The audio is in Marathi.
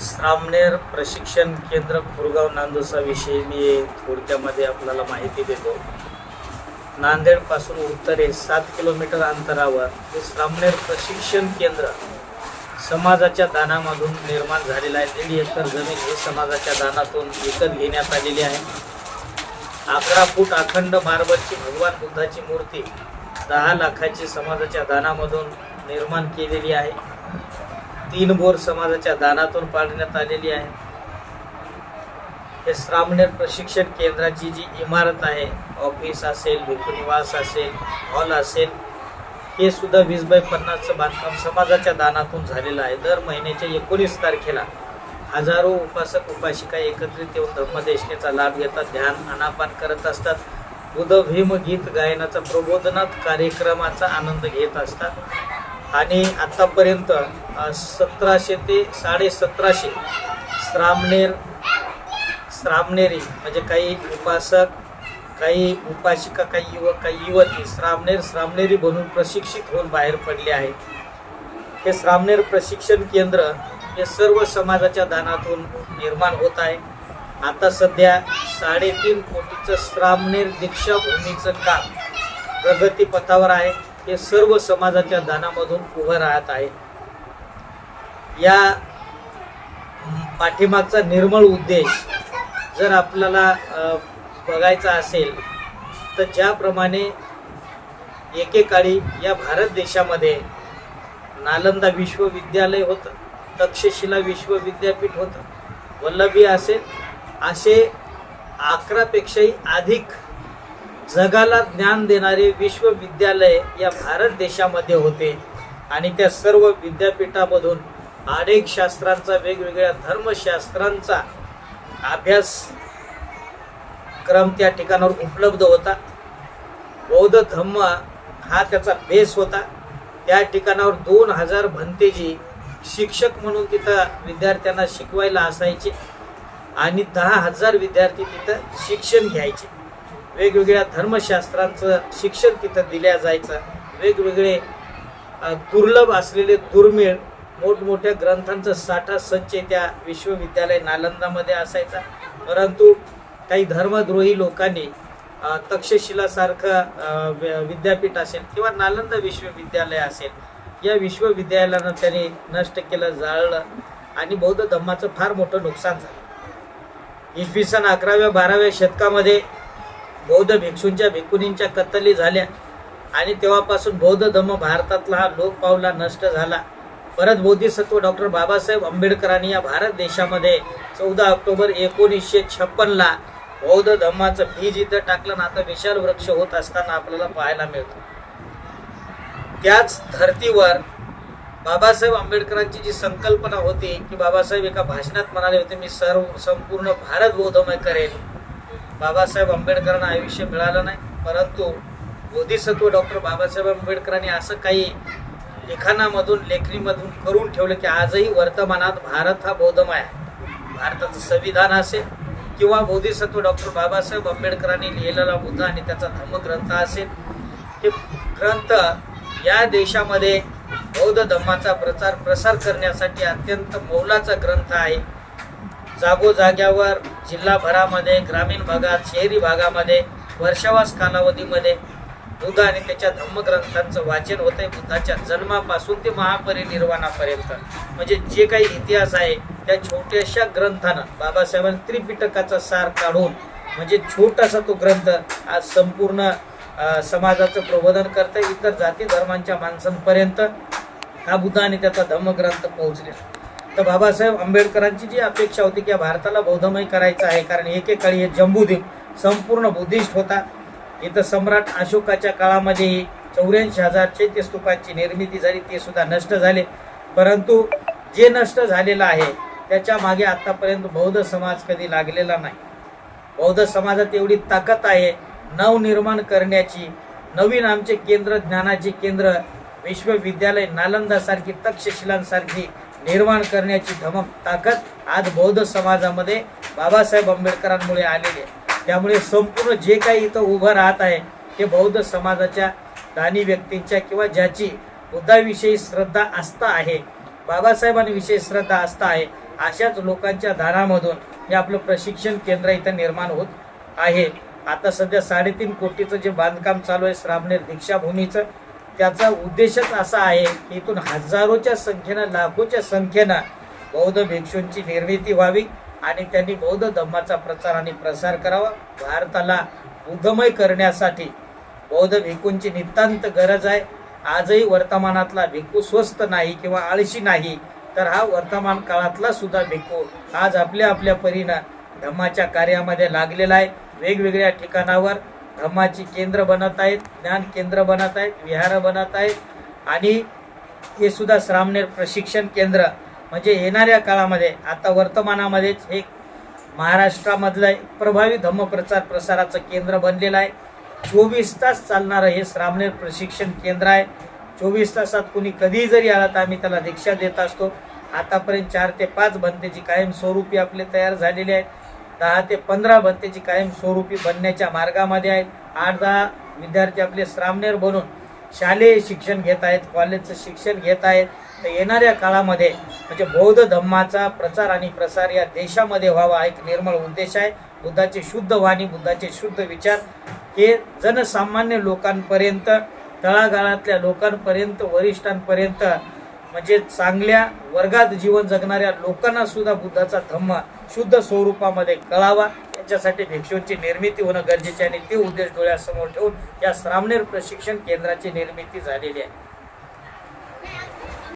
सामनेर प्रशिक्षण केंद्र खुरगाव नांदोसाविषयी मी थोडक्यामध्ये आपल्याला माहिती देतो. नांदेडपासून उत्तरेस सात किलोमीटर अंतरावर हे सामनेर प्रशिक्षण केंद्र समाजाच्या दानामधून निर्माण झालेलं आहे. दीड एकर जमीन हे समाजाच्या दानातून विकत घेण्यात आलेली आहे. अकरा फूट अखंड मार्बलची भगवान बुद्धाची मूर्ती दहा लाखाची समाजाच्या दानामधून निर्माण केलेली आहे. तीन बोर समाजाच्या दानातून पाडण्यात आलेली आहे. हे श्रामणेर प्रशिक्षण केंद्राची जी इमारत आहे ऑफिस असेल भिकुनिवास असेल हॉल असेल हे सुद्धा वीस बाय पन्नासचं बांधकाम समाजाच्या दानातून झालेलं आहे. दर महिन्याच्या एकोणीस तारखेला हजारो उपासक उपासिका एकत्रित येऊन धर्मदेशनेचा लाभ घेतात ध्यान अनापान करत असतात. बुध भीम गीत गायनाचा प्रबोधनात कार्यक्रमाचा आनंद घेत असतात. आणि आतापर्यंत सतराशे ते साडे सतराशे श्रामणेर श्रामणेरी म्हणजे काही उपासक काही उपासिका काही युवक काही युवती श्रामणेर श्रामणेरी बनून प्रशिक्षित होऊन बाहेर पडले आहेत. हे श्रामणेर प्रशिक्षण केंद्र हे सर्व समाजाच्या दानातून निर्माण होत आहे. आता सध्या साडेतीन कोटीचं श्रामणेर दीक्षाभूमीचं काम प्रगतीपथावर आहे. हे सर्व समाजाच्या दानामधून उभं राहत आहे. या पाठीमागचा निर्मळ उद्देश जर आपल्याला बघायचा असेल तर ज्याप्रमाणे एकेकाळी या भारत देशामध्ये नालंदा विश्वविद्यालय होतं तक्षशिला विश्वविद्यापीठ होतं वल्लभी असेल असे अकरापेक्षाही अधिक जगाला ज्ञान देणारे विश्वविद्यालय या भारत देशामध्ये होते आणि त्या सर्व विद्यापीठामधून अनेक शास्त्रांचा वेगवेगळ्या धर्मशास्त्रांचा अभ्यास क्रम त्या ठिकाणावर उपलब्ध होता. बौद्ध धम्म हा त्याचा बेस होता. त्या ठिकाणावर दोन हजार भंतेजी शिक्षक म्हणून तिथं विद्यार्थ्यांना शिकवायला असायचे आणि दहा हजार विद्यार्थी तिथं शिक्षण घ्यायचे. वेगवेगळ्या धर्मशास्त्रांचं शिक्षण तिथं दिल्या जायचं. वेगवेगळे दुर्लभ असलेले दुर्मिळ मोठमोठ्या ग्रंथांचा साठा संचय त्या विश्वविद्यालय नालंदामध्ये असायचा. परंतु काही धर्मद्रोही लोकांनी तक्षशिलासारखं विद्यापीठ असेल किंवा नालंदा विश्वविद्यालय असेल या विश्वविद्यालयानं त्यांनी नष्ट केलं जाळलं आणि बौद्ध धम्माचं फार मोठं नुकसान झालं. इसवी सन अकराव्या बाराव्या शतकामध्ये बौद्ध भिक्षूंच्या भिकुनींच्या कत्तली झाल्या आणि तेव्हापासून बौद्ध धम्म भारतातला हा लोक पावला नष्ट झाला. परत बोधिसत्व डॉक्टर बाबासाहेब आंबेडकरांनी या भारत देशामध्ये चौदा ऑक्टोबर एकोणीसशे छप्पनला बौद्ध धम्माचं बीज इथं टाकलं. ना आता विशाल वृक्ष होत असताना आपल्याला पाहायला मिळतो. त्याच धर्तीवर बाबासाहेब आंबेडकरांची जी संकल्पना होती की बाबासाहेब एका भाषणात म्हणाले होते मी सर्व संपूर्ण भारत बौद्धमय करेल बाबासाहेब आंबेडकरांना आयुष्य मिळालं नाही. परंतु बोधिसत्व डॉक्टर बाबासाहेब आंबेडकरांनी असं काही लिखाणामधून लेखणीमधून करून ठेवलं की आजही वर्तमानात भारत हा बौद्धमय आहे. भारताचं संविधान असेल किंवा बोधिसत्व डॉक्टर बाबासाहेब आंबेडकरांनी लिहिलेला बुद्ध आणि त्याचा धम्मग्रंथ असेल हे ग्रंथ या देशामध्ये बौद्ध धम्माचा प्रचार प्रसार करण्यासाठी अत्यंत मौलाचा ग्रंथ आहे. जागोजाग्यावर जिल्हाभरामध्ये ग्रामीण भागात शहरी भागामध्ये वर्षावास कालावधीमध्ये बुद्ध आणि त्याच्या धम्मग्रंथांचं वाचन होतंय बुद्धाच्या जन्मापासून ते महापरिनिर्वाणापर्यंत. म्हणजे जे काही इतिहास आहे त्या छोट्याशा ग्रंथानं बाबासाहेबांनी त्रिपिटकाचा सार काढून म्हणजे छोटासा तो ग्रंथ आज संपूर्ण समाजाचं प्रबोधन करतं इतर जाती धर्मांच्या माणसांपर्यंत हा बुद्ध आणि त्याचा धम्मग्रंथ पोहोचले तर बाबासाहेब आंबेडकरांची जी अपेक्षा होती की या भारताला बौद्धमय करायचं आहे कारण एकेकाळी हे जम्बूद्वीप संपूर्ण बुद्धिस्ट होता. इथं सम्राट अशोकाच्या काळामध्ये चौऱ्याऐंशी हजार चैत्य स्तूपांची निर्मिती झाली ते सुद्धा नष्ट झाले. परंतु जे नष्ट झालेलं आहे त्याच्यामागे आतापर्यंत बौद्ध समाज कधी लागलेला नाही. बौद्ध समाजात एवढी ताकद आहे नवनिर्माण करण्याची नवीन आमचे केंद्र ज्ञानाचे केंद्र विश्वविद्यालय नालंदासारखी तक्षशिलांसारखी निर्माण करण्याची धमक ताकद आज बौद्ध समाजामध्ये बाबासाहेब आंबेडकरांमुळे आलेली आहे. त्यामुळे संपूर्ण जे काही इथं उभं राहत आहे ते बौद्ध समाजाच्या दानी व्यक्तींच्या किंवा ज्याची बुद्धाविषयी श्रद्धा आस्था आहे बाबासाहेबांविषयी श्रद्धा आस्था आहे अशाच लोकांच्या दानामधून हे आपलं प्रशिक्षण केंद्र इथं निर्माण होत आहे. आता सध्या साडेतीन कोटीचं जे बांधकाम चालू आहे श्रामनेर दीक्षाभूमीचं त्याचा उद्देशच असा आहे की इथून हजारोच्या संख्येनं लाखोच्या संख्येनं बौद्ध भिक्षूंची निर्मिती व्हावी. आणि त्यांनी बौद्ध धम्माचा प्रचार आणि प्रसार करावा. भारताला बुद्धमय करण्यासाठी बौद्ध भिकूंची नितांत गरज आहे. आजही वर्तमानातला भिक्खू स्वस्त नाही किंवा आळशी नाही तर हा वर्तमान काळातला सुद्धा भिक्खू आज आपल्या आपल्या परीनं धम्माच्या कार्यामध्ये लागलेला आहे. वेगवेगळ्या ठिकाणावर धम्माची केंद्र बनत आहेत ज्ञान केंद्र बनत आहेत विहार बनत आहेत. आणि हे सुद्धा श्रामनेर प्रशिक्षण केंद्र म्हणजे येणाऱ्या काळामध्ये आता वर्तमानामध्येच हे महाराष्ट्रामधलं एक प्रभावी धम्मप्रचार प्रसाराचं केंद्र बनलेलं आहे. चोवीस तास चालणारं हे श्रामनेर प्रशिक्षण केंद्र आहे. चोवीस तासात कुणी कधीही जरी आला तर आम्ही त्याला दीक्षा देत असतो. आतापर्यंत चार ते पाच भंतेची कायम स्वरूपी आपले तयार झालेले आहेत. दहा ते पंधरा भंतेची कायम स्वरूपी बनण्याच्या मार्गामध्ये आहेत. आठ दहा विद्यार्थी आपले श्रामनेर बनून शालेय शिक्षण घेत आहेत कॉलेजचं शिक्षण घेत आहेत. तर येणाऱ्या काळामध्ये म्हणजे बौद्ध धम्माचा प्रचार आणि प्रसार या देशामध्ये व्हावा हा एक निर्मळ उद्देश आहे. बुद्धाचे शुद्ध वाणी बुद्धाचे शुद्ध विचार हे जनसामान्य लोकांपर्यंत तळागाळातल्या लोकांपर्यंत वरिष्ठांपर्यंत म्हणजे चांगल्या वर्गात जीवन जगणाऱ्या लोकांना सुद्धा बुद्धाचा धम्म शुद्ध स्वरूपामध्ये कळावा. त्यांच्यासाठी भिक्षूंची निर्मिती होणं गरजेचे आणि ती उद्देश डोळ्यासमोर ठेवून या श्रामनेर प्रशिक्षण केंद्राची निर्मिती झालेली आहे.